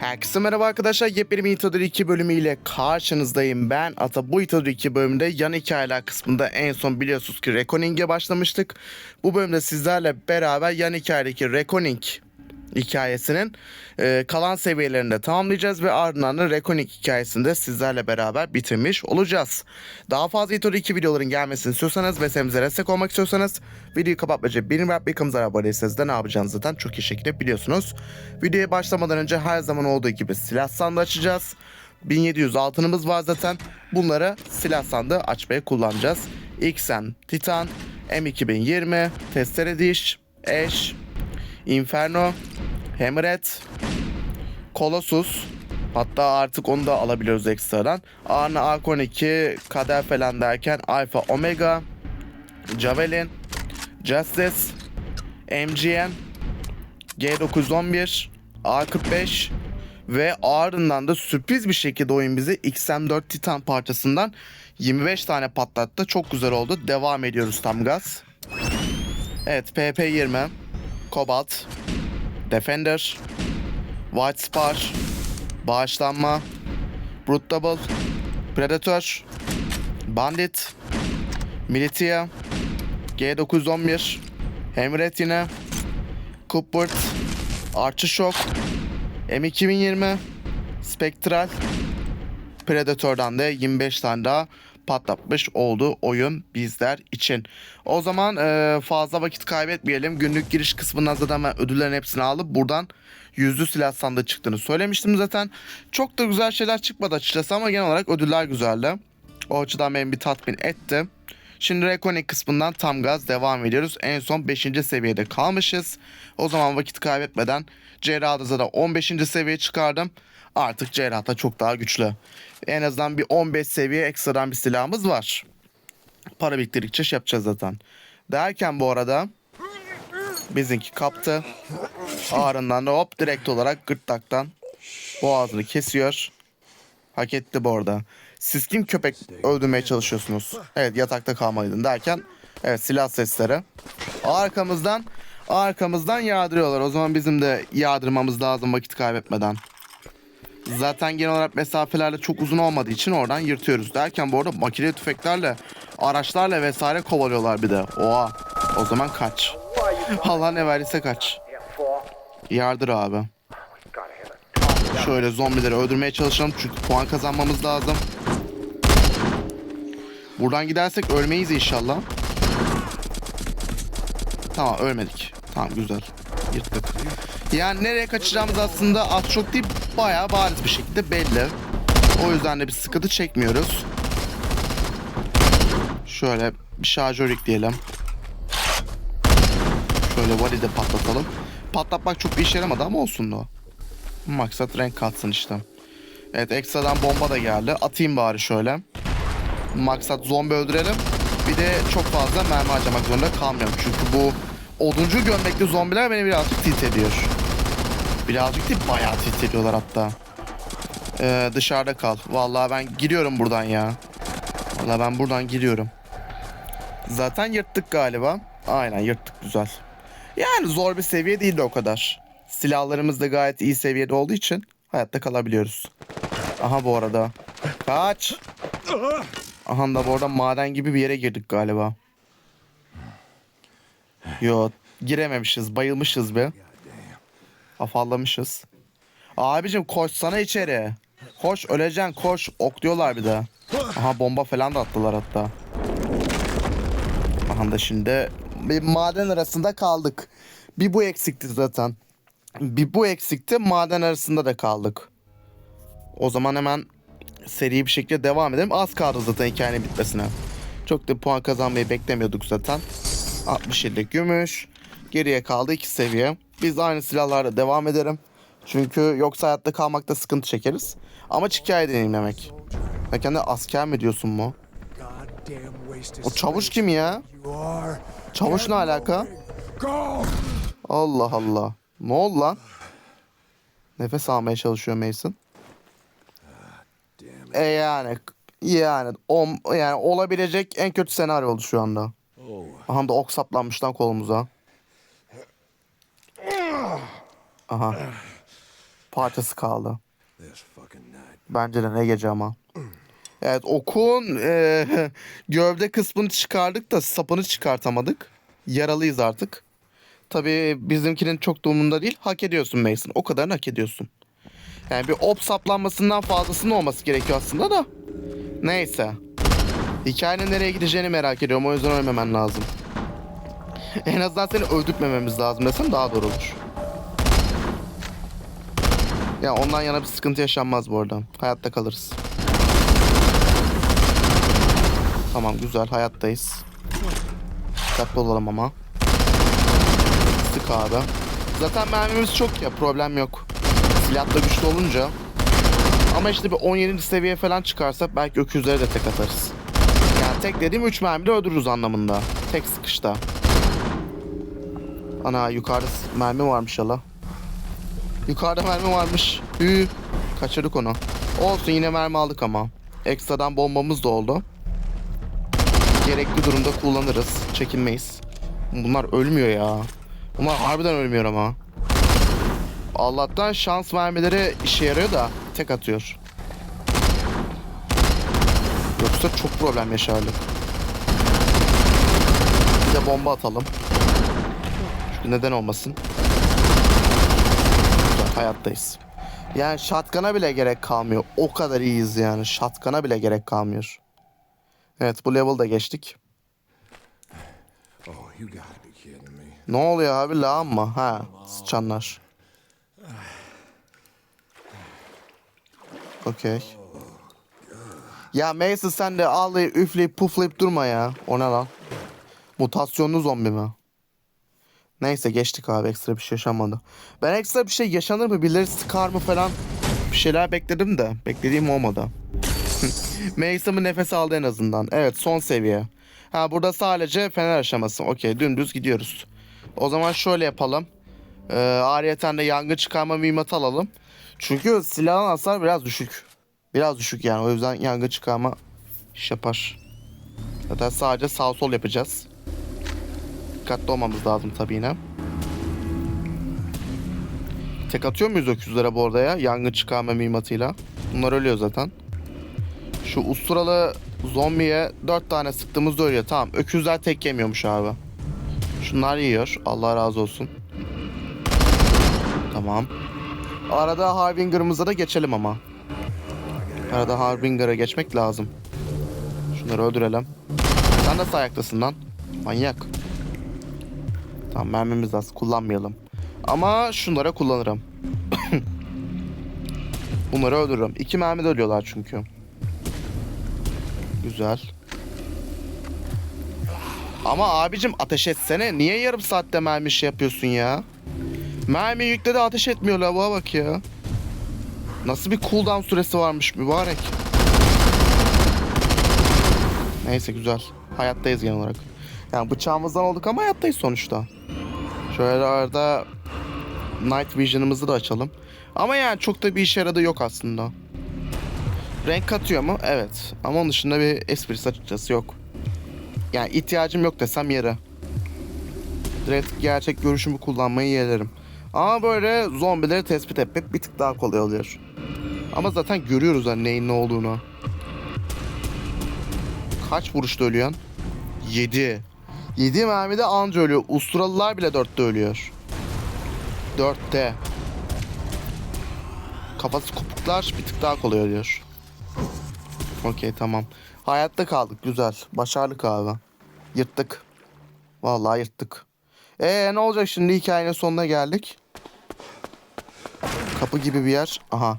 Herkese merhaba arkadaşlar. Yepyeni bir Itadır 2 bölümüyle karşınızdayım. Ben Ata. Bu Itadır 2 bölümünde yan hikayeler kısmında en son biliyorsunuz ki Reckoning'e başlamıştık. Bu bölümde sizlerle beraber yan hikayedeki Reckoning hikayesinin e, kalan seviyelerini de tamamlayacağız ve ardından da Reckoning hikayesini de sizlerle beraber bitirmiş olacağız. Daha fazla Itadır 2 videoların gelmesini istiyorsanız ve serimize destek olmak istiyorsanız videoyu kapatmaca benim ve kanalımıza abone değilseniz de ne yapacağınızı zaten çok iyi şekilde biliyorsunuz. Videoya başlamadan önce her zaman olduğu gibi silah sandığı açacağız. 1700 altınımız var zaten. Bunları silah sandığı açmaya kullanacağız. XM Titan, M2020, Testere Diş, Ash, Inferno, Hammerhead, Colossus. Hatta artık onu da alabiliyoruz ekstradan. Arna Arcon2, Kader falan derken Alpha Omega, Javelin, Justice, MGN, G911, A45 ve ardından da sürpriz bir şekilde oyun bize XM4 Titan parçasından 25 tane patlattı. Çok güzel oldu. Devam ediyoruz tam gaz. Evet PP20, Cobalt, Defender, White Spar, Bağışlanma, Brute Double, Predator, Bandit, Militia, G911, Hammerhead yine, Cuthbert, Archer Shock, M2020, Spectral, Predator'dan da 25 tane daha patlatmış oldu oyun bizler için. O zaman e, fazla vakit kaybetmeyelim. Günlük giriş kısmından zaten ben ödüllerin hepsini alıp buradan yüzlü silah sandığı çıktığını söylemiştim zaten. Çok da güzel şeyler çıkmadı açıkçası ama genel olarak ödüller güzeldi. O açıdan beni bir tatmin etti. Şimdi Reckoning kısmından tam gaz devam ediyoruz. En son 5. seviyede kalmışız. O zaman vakit kaybetmeden Cerrah'da da 15. seviyeye çıkardım. Artık Cerrah'da çok daha güçlü. En azından bir 15 seviye ekstradan bir silahımız var. Para biriktirdikçe şey yapacağız zaten. Derken bu arada bizimki kaptı. Ağrından da hop direkt olarak gırtlaktan boğazını kesiyor. Hak etti bu arada. Siz kim köpek öldürmeye çalışıyorsunuz? Evet yatakta kalmalıydın derken evet silah sesleri. Arkamızdan arkamızdan yağdırıyorlar. O zaman bizim de yağdırmamız lazım vakit kaybetmeden. Zaten genel olarak mesafelerde çok uzun olmadığı için oradan yırtıyoruz. Derken bu arada makine tüfeklerle, araçlarla vesaire kovalıyorlar bir de. Oha. O zaman kaç. Allah ne verdiyse kaç. Yardır abi. Şöyle zombileri öldürmeye çalışalım çünkü puan kazanmamız lazım. Buradan gidersek ölmeyiz inşallah. Tamam ölmedik. Tamam güzel. Yırttık. Yani nereye kaçacağımız aslında az çok değil bayağı bariz bir şekilde belli. O yüzden de bir sıkıntı çekmiyoruz. Şöyle bir şarjör ekleyelim. Şöyle vali de patlatalım. Patlatmak çok bir işe yaramadı ama olsun da. Maksat renk katsın işte. Evet ekstradan bomba da geldi. Atayım bari şöyle. Maksat zombi öldürelim. Bir de çok fazla mermi harcamak zorunda kalmıyorum. Çünkü bu oduncu gömlekli zombiler beni birazcık tilt ediyor. Birazcık değil bayağı tilt ediyorlar hatta. Ee, dışarıda kal. Vallahi ben giriyorum buradan ya. Vallahi ben buradan giriyorum. Zaten yırttık galiba. Aynen yırttık güzel. Yani zor bir seviye değil de o kadar. Silahlarımız da gayet iyi seviyede olduğu için hayatta kalabiliyoruz. Aha bu arada. Kaç. Aha da bu arada maden gibi bir yere girdik galiba. Yo girememişiz bayılmışız be. Afallamışız. Abicim koşsana içeri. Koş öleceksin koş. Ok diyorlar bir de. Aha bomba falan da attılar hatta. Aha da şimdi bir maden arasında kaldık. Bir bu eksikti zaten. Bir bu eksikti maden arasında da kaldık. O zaman hemen seri bir şekilde devam edelim. Az kaldı zaten hikayenin bitmesine. Çok da puan kazanmayı beklemiyorduk zaten. 67 gümüş. Geriye kaldı 2 seviye. Biz aynı silahlarla devam edelim. Çünkü yoksa hayatta kalmakta sıkıntı çekeriz. Amaç hikaye deneyimlemek. Ya kendi asker mi diyorsun mu? O çavuş kim ya? Çavuş ne alaka? Allah Allah. Ne oldu lan? Nefes almaya çalışıyor Mason. E yani yani o, yani olabilecek en kötü senaryo oldu şu anda. Aha da ok saplanmış lan kolumuza. Aha. parçası kaldı. Bence de ne gece ama. Evet okun eee, gövde kısmını çıkardık da sapını çıkartamadık. Yaralıyız artık. Tabii bizimkinin çok da umurunda değil. Hak ediyorsun Mason. O kadarını hak ediyorsun. Yani bir op saplanmasından fazlasının olması gerekiyor aslında da. Neyse. Hikayenin nereye gideceğini merak ediyorum. O yüzden ölmemen lazım. en azından seni öldürtmememiz lazım desem daha doğru olur. Ya ondan yana bir sıkıntı yaşanmaz bu arada. Hayatta kalırız. Tamam güzel hayattayız. Dikkatli olalım ama. Sık abi. Zaten mermimiz çok ya problem yok. Silah da güçlü olunca. Ama işte bir 17. seviye falan çıkarsa belki öküzlere de tek atarız. Yani tek dediğim 3 mermiyle öldürürüz anlamında. Tek sıkışta. Ana yukarıda mermi varmış hala. Yukarıda mermi varmış. Hü. Kaçırdık onu. Olsun yine mermi aldık ama. Ekstradan bombamız da oldu. Gerekli durumda kullanırız. Çekinmeyiz. Bunlar ölmüyor ya. Bunlar harbiden ölmüyor ama. Allah'tan şans mermileri işe yarıyor da tek atıyor. Yoksa çok problem yaşardık. Bir de bomba atalım. Çünkü neden olmasın. Hayattayız. Yani shotgun'a bile gerek kalmıyor. O kadar iyiyiz yani. Shotgun'a bile gerek kalmıyor. Evet bu level'da geçtik. Oh. Ne oluyor abi lağım mı? Ha sıçanlar. Okey. Ya Mason sen de ağlayıp üfleyip puflayıp durma ya. O ne lan? Mutasyonlu zombi mi? Neyse geçtik abi ekstra bir şey yaşanmadı. Ben ekstra bir şey yaşanır mı birileri sıkar mı falan bir şeyler bekledim de beklediğim olmadı. Mason'ın nefes aldı en azından. Evet son seviye. Ha burada sadece fener aşaması. Okey dümdüz gidiyoruz. O zaman şöyle yapalım. Ee, ayrıyeten de yangın çıkarma mühimmatı alalım. Çünkü silahın hasar biraz düşük. Biraz düşük yani. O yüzden yangın çıkarma iş yapar. Zaten sadece sağ sol yapacağız. Dikkatli olmamız lazım tabii yine. Tek atıyor muyuz öküzlere bu arada ya? Yangın çıkarma mühimmatıyla. Bunlar ölüyor zaten. Şu usturalı zombiye dört tane sıktığımızda ölüyor. Tamam. Öküzler tek yemiyormuş abi. Şunlar yiyor. Allah razı olsun. Tamam. Arada Harbinger'ımıza da geçelim ama. Arada Harbinger'a geçmek lazım. Şunları öldürelim. Sen nasıl ayaktasın lan? Manyak. Tamam mermimiz az. Kullanmayalım. Ama şunlara kullanırım. Bunları öldürürüm. İki mermi de ölüyorlar çünkü. Güzel. Ama abicim ateş etsene. Niye yarım saatte mermi şey yapıyorsun ya? Mermi yükledi ateş etmiyor lavuğa bak ya. Nasıl bir cooldown süresi varmış mübarek. Neyse güzel. Hayattayız genel olarak. Yani bıçağımızdan olduk ama hayattayız sonuçta. Şöyle arada Night Vision'ımızı da açalım. Ama yani çok da bir işe yaradığı yok aslında. Renk katıyor mu? Evet. Ama onun dışında bir esprisi açıkçası yok. Yani ihtiyacım yok desem yere. Direkt gerçek görüşümü kullanmayı yeğlerim. Ama böyle zombileri tespit etmek bir tık daha kolay oluyor. Ama zaten görüyoruz hani neyin ne olduğunu. Kaç vuruşta ölüyorsun? 7. 7 mermide anca ölüyor. Usturalılar bile 4'te ölüyor. 4'te. Kafası kopuklar bir tık daha kolay ölüyor. Okey tamam. Hayatta kaldık güzel. Başardık abi. Yırttık. Vallahi yırttık. Ee ne olacak şimdi hikayenin sonuna geldik. Kapı gibi bir yer. Aha.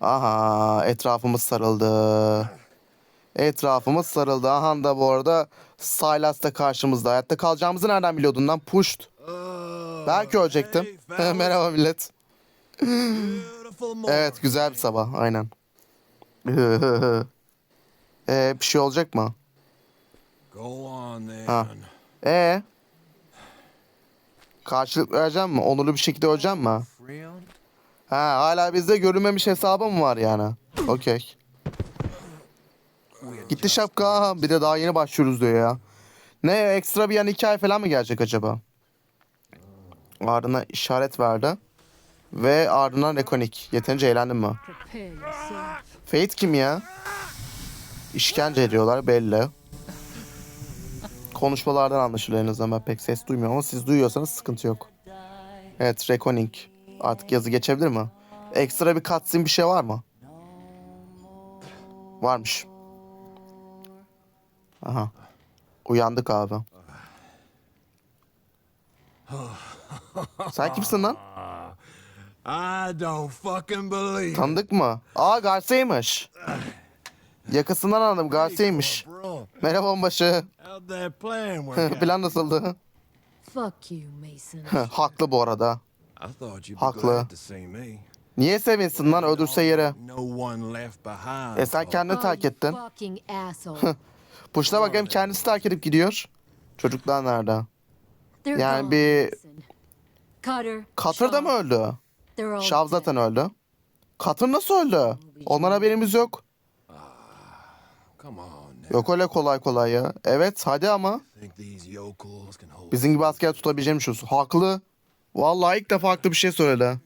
Aha etrafımız sarıldı. Etrafımız sarıldı. Aha da bu arada Silas da karşımızda. Hayatta kalacağımızı nereden biliyordun lan? Puşt. Belki ölecektim. Merhaba millet. Evet güzel bir sabah aynen. Ee, bir şey olacak mı? Ha. Ee? Karşılık vereceğim mi? Onurlu bir şekilde öleceğim mi? Ha hala bizde görünmemiş hesabı mı var yani? Okey. Gitti şapka. Bir de daha yeni başlıyoruz diyor ya. Ne ekstra bir yan hikaye falan mı gelecek acaba? Ardına işaret verdi. Ve ardından Rekonik. Yeterince eğlendin mi? Fate kim ya? İşkence ediyorlar belli. Konuşmalardan anlaşılıyor en azından ben pek ses duymuyorum ama siz duyuyorsanız sıkıntı yok. Evet Reckoning. Artık yazı geçebilir mi? Ekstra bir cutscene bir şey var mı? Varmış. Aha. Uyandık abi. Sen kimsin lan? I don't fucking believe. Tanıdık mı? Aa Garcia'ymış. Yakasından anladım Garcia'ymış. Merhaba onbaşı. plan nasıldı? Fuck you, Mason. Haklı bu arada. Haklı. Niye sevinsin lan öldürse yere? E sen kendini Oh, terk you ettin. Asshole. Puşta bakayım kendisi terk edip gidiyor. Çocuklar nerede? Yani bir-. Cutter. Da mı Shaw, öldü? Dead. zaten öldü. Katır nasıl öldü? Ondan haberimiz yok. Yok öyle kolay kolay ya. Evet hadi ama. Bizim gibi asker tutabileceğim şu. Haklı. Vallahi ilk defa haklı bir şey söyledi.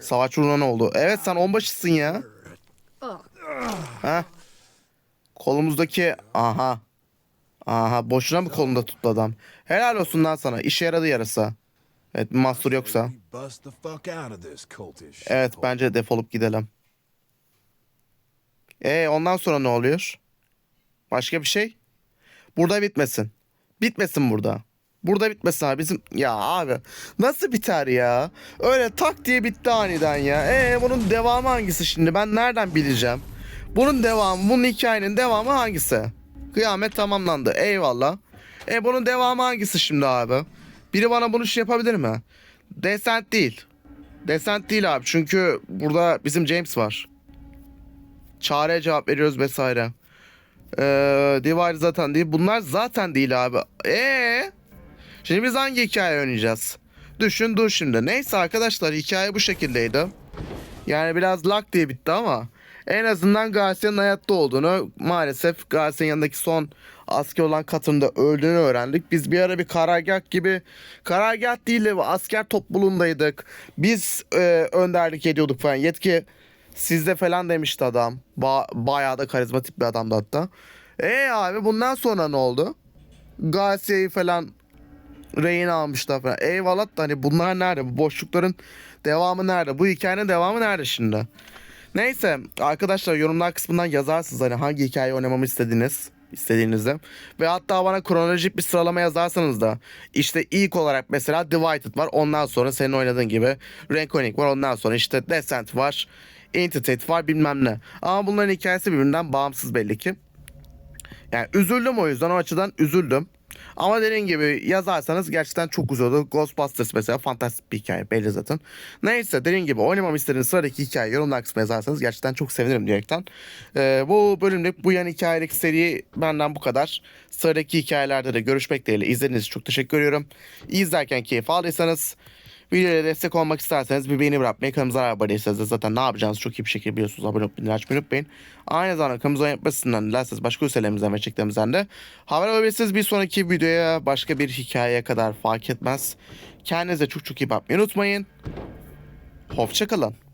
Savaş uğruna ne oldu? Evet sen onbaşısın ya. Ha? Kolumuzdaki aha. Aha boşuna mı kolunda tuttu adam? Helal olsun lan sana. İşe yaradı yarısı. Evet mahsur yoksa. Evet bence defolup gidelim. E ondan sonra ne oluyor? Başka bir şey? Burada bitmesin. Bitmesin burada. Burada bitmesin abi bizim ya abi nasıl biter ya? Öyle tak diye bitti aniden ya. E bunun devamı hangisi şimdi? Ben nereden bileceğim? Bunun devamı, bunun hikayenin devamı hangisi? Kıyamet tamamlandı. Eyvallah. E bunun devamı hangisi şimdi abi? Biri bana bunu şey yapabilir mi? Descent değil. Descent değil abi çünkü burada bizim James var. Çağrı'ya cevap veriyoruz vesaire. Ee, Divide zaten değil. Bunlar zaten değil abi. Ee, Şimdi biz hangi hikaye oynayacağız? Düşün dur şimdi. Neyse arkadaşlar hikaye bu şekildeydi. Yani biraz lak diye bitti ama en azından Garcia'nın hayatta olduğunu maalesef Garcia'nın yanındaki son asker olan katında öldüğünü öğrendik. Biz bir ara bir karargah gibi karargah değil de asker topluluğundaydık. Biz e, önderlik ediyorduk falan. Yetki sizde falan demişti adam. Ba- bayağı da karizmatik bir adamdı hatta. E abi bundan sonra ne oldu? Garcia'yı falan rehin almışlar falan. Eyvallah da hani bunlar nerede? Bu boşlukların devamı nerede? Bu hikayenin devamı nerede şimdi? Neyse arkadaşlar yorumlar kısmından yazarsınız hani hangi hikaye oynamamı istediğiniz istediğinizde. Ve hatta bana kronolojik bir sıralama yazarsanız da işte ilk olarak mesela Divided var. Ondan sonra senin oynadığın gibi Reckoning var. Ondan sonra işte Descent var. Entity var bilmem ne. Ama bunların hikayesi birbirinden bağımsız belli ki. Yani üzüldüm o yüzden o açıdan üzüldüm. Ama dediğim gibi yazarsanız gerçekten çok güzel olur. Ghostbusters mesela fantastik bir hikaye belli zaten. Neyse dediğim gibi oynamamı istediğiniz sıradaki hikaye yorumlar kısmına yazarsanız gerçekten çok sevinirim diyerekten. Ee, bu bölümlük bu yan hikayelik seri benden bu kadar. Sıradaki hikayelerde de görüşmek dileğiyle izlediğiniz için çok teşekkür ediyorum. İzlerken keyif aldıysanız Videoya destek olmak isterseniz bir beğeni bırakmayı, kanalımıza abone değilseniz de zaten ne yapacağınızı çok iyi bir şekilde biliyorsunuz. Abone olup bildirim açmayı unutmayın. Aynı zamanda kanalımıza yapmasından dilerseniz başka ülkelerimizden ve çektiğimizden de haber alabilirsiniz. Bir sonraki videoya başka bir hikayeye kadar fark etmez. Kendinize çok çok iyi bakmayı unutmayın. Hoşçakalın.